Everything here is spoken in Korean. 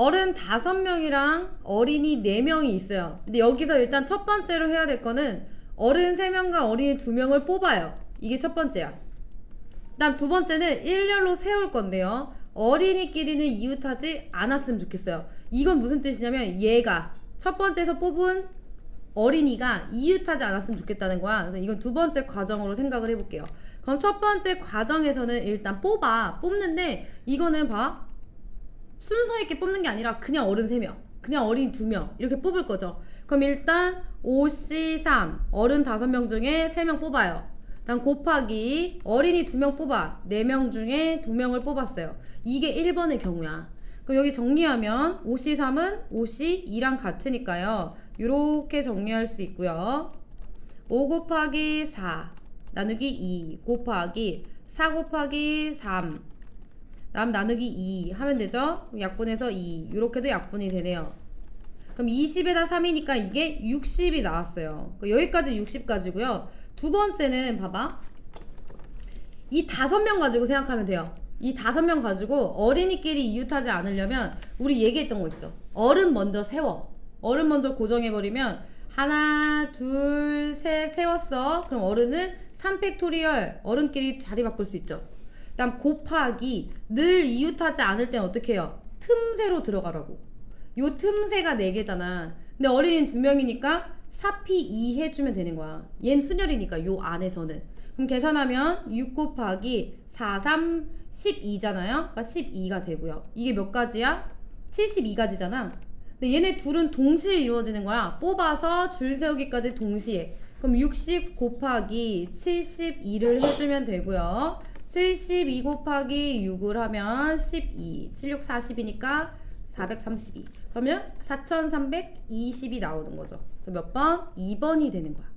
어른 5명이랑 어린이 4명이 있어요. 근데 여기서 일단 첫 번째로 해야 될 거는 어른 3명과 어린이 2명을 뽑아요. 이게 첫 번째야. 그다음 두 번째는 일렬로 세울 건데요. 어린이끼리는 이웃하지 않았으면 좋겠어요. 이건 무슨 뜻이냐면 얘가 첫 번째에서 뽑은 어린이가 이웃하지 않았으면 좋겠다는 거야. 그래서 이건 두 번째 과정으로 생각을 해볼게요. 그럼 첫 번째 과정에서는 일단 뽑아. 뽑는데 이거는 봐. 순서 있게 뽑는 게 아니라 그냥 어른 3명, 그냥 어린 2명 이렇게 뽑을 거죠. 그럼 일단 5C3 어른 5명 중에 3명 뽑아요. 다음 곱하기 어린이 2명 뽑아 4명 중에 2명을 뽑았어요. 이게 1번의 경우야. 그럼 여기 정리하면 5C3은 5C2랑 같으니까요. 이렇게 정리할 수 있고요. 5 곱하기 4 나누기 2 곱하기 4 곱하기 3 남 나누기 2 하면 되죠? 약분해서 2 이렇게도 약분이 되네요. 그럼 20에다 3이니까 이게 60이 나왔어요. 그 여기까지 60까지고요. 두 번째는 봐봐. 이 다섯 명 가지고 생각하면 돼요. 이 다섯 명 가지고 어린이끼리 이웃하지 않으려면 우리 얘기했던 거 있어. 어른 먼저 세워. 어른 먼저 고정해버리면 하나, 둘, 셋 세웠어. 그럼 어른은 3팩토리얼 어른끼리 자리 바꿀 수 있죠. 그다음 곱하기 늘 이웃하지 않을 땐 어떻게 해요? 틈새로 들어가라고. 요 틈새가 4개잖아. 근데 어린이는 2명이니까 4P 2 해주면 되는 거야. 얜 순열이니까 요 안에서는. 그럼 계산하면 6 곱하기 4, 3, 12잖아요. 그러니까 12가 되고요. 이게 몇 가지야? 72가지잖아. 근데 얘네 둘은 동시에 이루어지는 거야. 뽑아서 줄 세우기까지 동시에. 그럼 60 곱하기 72를 해주면 되고요. 72 곱하기 6을 하면 12. 76, 40이니까 432. 그러면 4320이 나오는 거죠. 그래서 몇 번? 2번이 되는 거야.